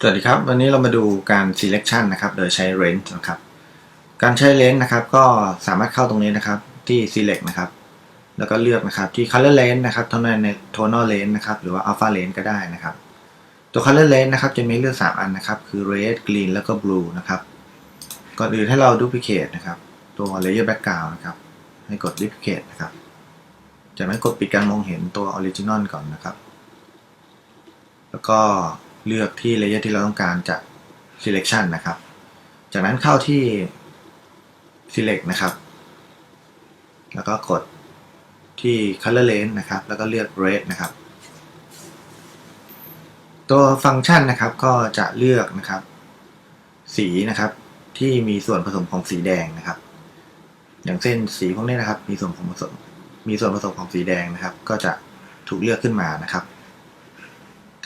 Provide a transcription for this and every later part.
สวัสดีครับ วันนี้เรามาดูการ selection นะครับ โดยใช้ range นะครับ การใช้ range นะครับ ก็สามารถเข้าตรงนี้นะครับที่ select นะครับ แล้วก็เลือกนะครับที่ color range นะครับ tonal tonal range นะครับ หรือว่า alpha range ก็ได้นะครับ ตัว color range นะครับ จะมีเลือก 3 อันนะครับ คือ red green แล้วก็ blue นะครับ ก่อนอื่นให้เรา duplicate นะครับ ตัว layer background นะครับ ให้กด duplicate นะครับ จากนั้นกดปิดการมองเห็นตัว original ก่อนนะครับ แล้วก็ เลือกที่ layer ที่เราต้องการจาก selection นะครับ จากนั้นเข้าที่ select นะครับ แล้วก็กดที่ color range นะครับ แล้วก็เลือก red นะครับ ตัวฟังก์ชันนะครับก็จะเลือกนะครับ สีนะครับที่มีส่วนผสมของสีแดงนะครับ อย่างเช่นสีพวกนี้นะครับ มีส่วนผสมมีส่วนผสมของสีแดงนะครับ ก็จะถูกเลือกขึ้นมานะครับ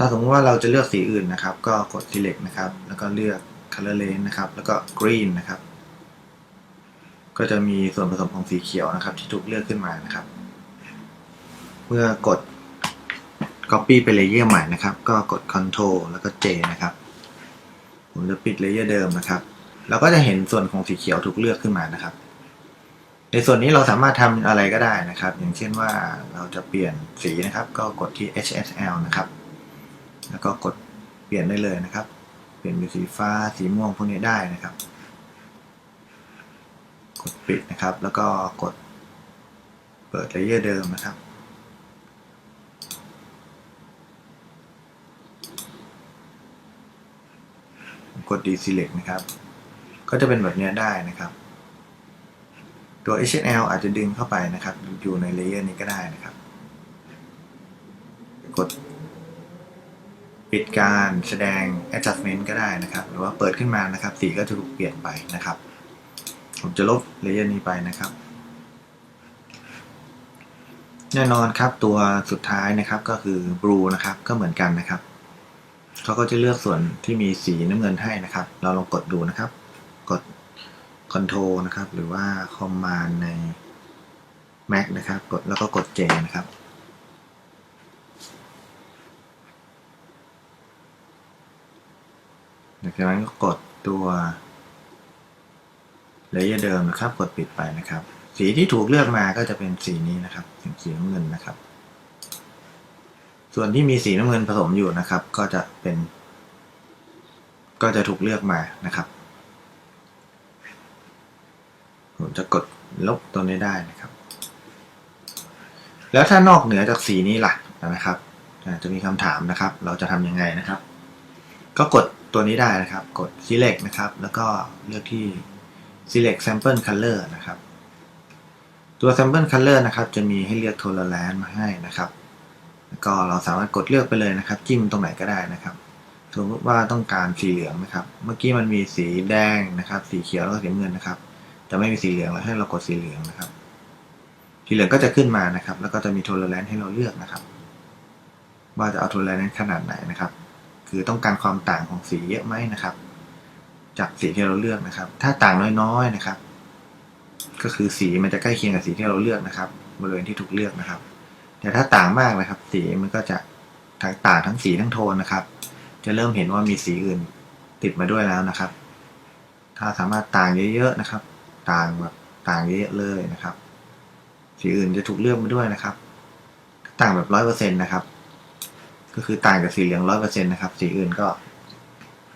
ถ้าสมมติว่าเราจะเลือกสีอื่นนะครับ ก็กด select นะครับ แล้วก็เลือก color range นะครับ แล้วก็ green นะครับ ก็จะมีส่วนผสมของสีเขียวนะครับ ที่ถูกเลือกขึ้นมานะครับ เมื่อกด copy ไปเลเยอร์ใหม่นะครับ ก็กด control แล้วก็ J นะครับ ผมจะปิดเลเยอร์เดิมนะครับเราก็จะเห็นส่วนของสีเขียวถูกเลือกขึ้นมานะครับ ในส่วนนี้เราสามารถทำอะไรก็ได้นะครับ อย่างเช่นว่าเราจะเปลี่ยนสีนะครับ ก็กดที่ HSL นะครับ แล้วก็กดเปลี่ยนได้เลยนะครับ เปลี่ยนเป็นสีฟ้าสีม่วงพวกนี้ได้นะครับ กดปิดนะครับ แล้วก็กดเปิดเลเยอร์เดิมนะครับกด deselect นะครับ ก็จะเป็นแบบนี้ได้นะครับ ตัว HTML อาจจะดึงเข้าไปนะครับ อยู่ในเลเยอร์นี้ก็ได้นะครับ กด ปิดการแสดง adjustment ก็ได้นะครับ หรือว่าเปิดขึ้นมานะครับ สีก็จะถูกเปลี่ยนไปนะครับ ผมจะลบเลเยอร์นี้ไปนะครับ แน่นอนครับตัวสุดท้ายนะครับก็คือ blue นะครับก็เหมือนกันนะครับเขาก็จะเลือกส่วนที่มีสีน้ำเงินให้นะครับ เราลองกดดูนะครับ กด Control นะครับ หรือว่า Command ใน Mac นะครับ กดแล้วก็กด J นะครับ จากนั้นก็กดตัวเลเยอร์เดิมนะครับ กดปิดไปนะครับ สีที่ถูกเลือกมาก็จะเป็นสีนี้นะครับสีน้ำเงินนะครับ ส่วนที่มีสีน้ำเงินผสมอยู่นะครับ ก็จะเป็น ก็จะถูกเลือกมานะครับ ผมจะกดลบตัวนี้ได้นะครับ แล้วถ้านอกเหนือจากสีนี้ล่ะนะครับจะมีคำถามนะครับ เราจะทำยังไงนะครับ ก็กด ตัวนี้ได้นะครับ กด select นะครับ แล้วก็เลือกที่ select sample color นะครับ ตัว sample color นะครับ จะมีให้เลือก tolerance มาให้นะครับ แล้วก็เราสามารถกดเลือกไปเลยนะครับ จิ้มตรงไหนก็ได้นะครับสมมติว่าต้องการสีเหลืองนะครับ เมื่อกี้มันมีสีแดงนะครับ สีเขียวแล้วก็สีเงินนะครับ จะไม่มีสีเหลืองแล้วให้เรากดสีเหลืองนะครับ สีเหลืองก็จะขึ้นมานะครับ แล้วก็จะมีโทเลแรนซ์ให้เราเลือกนะครับ ว่าจะเอาโทเลแรนซ์ขนาดไหนนะครับ คือต้องการความต่างของสีเยอะไหมนะครับ จากสีที่เราเลือกนะครับ ถ้าต่างน้อยๆนะครับ ก็คือสีมันจะใกล้เคียงกับสีที่เราเลือกนะครับ บริเวณที่ถูกเลือกนะครับ แต่ถ้าต่างมากนะครับ สีมันก็จะทั้งต่างทั้งสีทั้งโทนนะครับ จะเริ่มเห็นว่ามีสีอื่นติดมาด้วยแล้วนะครับ ถ้าสามารถต่างเยอะๆนะครับ ต่างแบบต่างเยอะเลยนะครับ สีอื่นจะถูกเลือกมาด้วยนะครับ ต่างแบบร้อยเปอร์เซ็นต์นะครับ ก็คือต่างกับสีเหลืองร้อยเปอร์เซ็นต์นะครับสีอื่นก็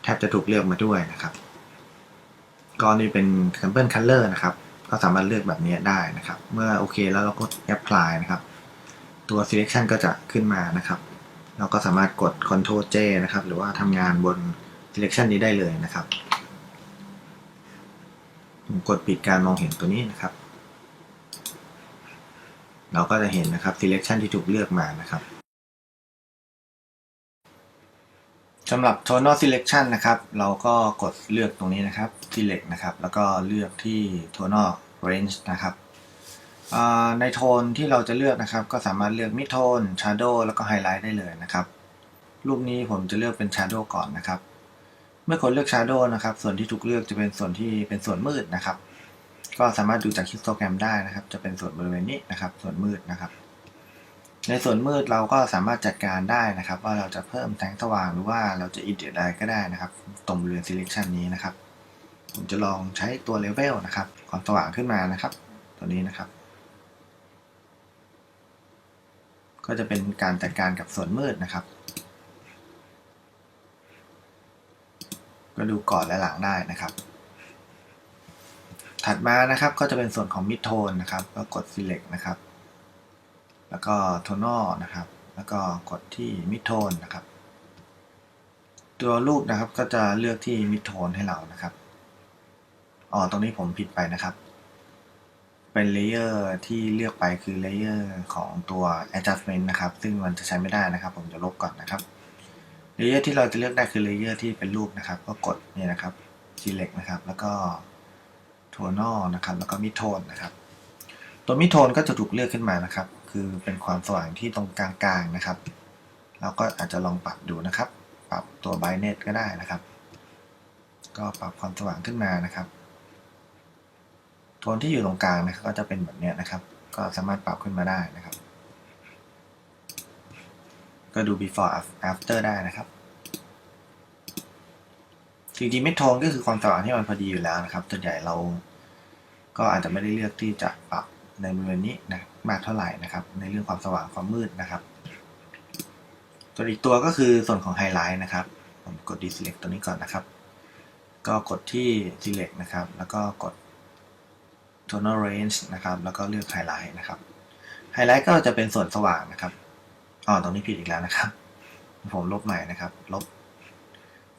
แทบจะถูกเลือกมาด้วยนะครับ ก็นี่เป็น sample color นะครับ ก็สามารถเลือกแบบนี้ได้นะครับ เมื่อโอเคแล้วเราก็ apply นะครับ ตัว selection ก็จะขึ้นมานะครับ เราก็สามารถกด Ctrl J นะครับ หรือว่าทำงานบน selection นี้ได้เลยนะครับผมกดปิดการมองเห็นตัวนี้นะครับ เราก็จะเห็นนะครับ selection ที่ถูกเลือกมานะครับ สำหรับ tonal selection นะครับ เราก็กดเลือกตรงนี้นะครับ select นะครับ แล้วก็เลือกที่ tonal range นะครับในโทนที่เราจะเลือกนะครับ ก็สามารถเลือกมิดโทน shadow แล้วก็ไฮไลท์ได้เลยนะครับ รูปนี้ผมจะเลือกเป็น shadow ก่อนนะครับ เมื่อกดเลือก shadow นะครับ ส่วนที่ถูกเลือกจะเป็นส่วนที่เป็นส่วนมืดนะครับ ก็สามารถดูจากฮิสโตแกรมได้นะครับ จะเป็นส่วนบริเวณนี้นะครับ ส่วนมืดนะครับ ในส่วนมืดเราก็สามารถจัดการได้นะครับ ว่าเราจะเพิ่มแสงสว่างหรือว่าเราจะอินเดียอะไรก็ได้นะครับ ตรงบริเวณ selection นี้นะครับ ผมจะลองใช้ตัวเลเวลนะครับ ความสว่างขึ้นมานะครับ ตัวนี้นะครับ ก็จะเป็นการจัดการกับส่วนมืดนะครับ ก็ดูก่อนและหลังได้นะครับ ถัดมานะครับก็จะเป็นส่วนของ mid tone นะครับ ก็กด select นะครับ แล้วก็ tonal นะครับ แล้วก็กดที่ mid tone นะครับ ตัวรูปนะครับก็จะเลือกที่ mid tone ให้เรานะครับอ๋อตรงนี้ผมผิดไปนะครับ เป็นเลเยอร์ที่เลือกไปคือเลเยอร์ของตัว adjustment นะครับ ซึ่งมันจะใช้ไม่ได้นะครับ ผมจะลบก่อนนะครับเลเยอร์ที่เราจะเลือกได้คือเลเยอร์ที่เป็นรูปนะครับ ก็กดเนี่ยนะครับ select นะครับ แล้วก็ tonal นะครับ แล้วก็ mid tone นะครับ ตัว mid tone ก็จะถูกเลือกขึ้นมานะครับ คือเป็นความสว่างที่ตรงกลางๆนะครับ เราก็อาจจะลองปรับดูนะครับ ปรับตัว brightness ก็ได้นะครับ ก็ปรับความสว่างขึ้นมานะครับโทนที่อยู่ตรงกลางนะครับก็จะเป็นแบบนี้นะครับ ก็สามารถปรับขึ้นมาได้นะครับ ก็ดู before after ได้นะครับจริงๆไม่โทนก็คือความสว่างที่มันพอดีอยู่แล้วนะครับส่วนใหญ่เราก็อาจจะไม่ได้เลือกที่จะปรับ ในบริเวณนี้นะมากเท่าไหร่นะครับ ในเรื่องความสว่างความมืดนะครับส่วนอีกตัวก็คือส่วนของไฮไลท์นะครับผมกด deselect ตัวนี้ก่อนนะครับ ก็กดที่ select นะครับ แล้วก็กด tonal range นะครับ แล้วก็เลือก highlight นะครับ highlight ก็จะเป็นส่วนสว่างนะครับอ๋อตรงนี้ผิดอีกแล้วนะครับ ผมลบใหม่นะครับ ลบ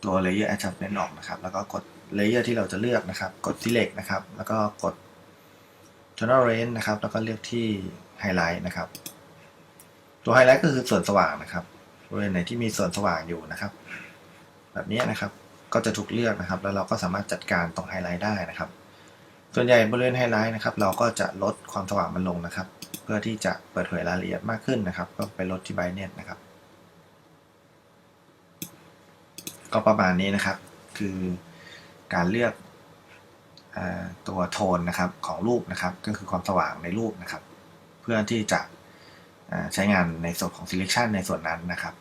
ตัว layer adjustment ออกนะครับ แล้วก็กด layer ที่เราจะเลือกนะครับ กด select นะครับ แล้วก็กด tonal range นะครับ แล้วก็เลือกที่ highlight นะครับ ตัว highlight ก็คือส่วนสว่างนะครับบริเวณไหนที่มีส่วนสว่างอยู่นะครับ แบบนี้นะครับก็จะถูกเลือกนะครับ แล้วเราก็สามารถจัดการตรงไฮไลท์ได้นะครับ ส่วนใหญ่บริเวณไฮไลท์นะครับ เราก็จะลดความสว่างมันลงนะครับ เพื่อที่จะเปิดเผยรายละเอียดมากขึ้นนะครับ ก็ไปลดที่ brightness นะครับ ก็ประมาณนี้นะครับ คือการเลือก ตัวโทนนะครับของรูปนะครับ ก็คือความสว่างในรูปนะครับ เพื่อที่จะใช้งานในส่วนของ selection ในส่วนนั้นนะครับ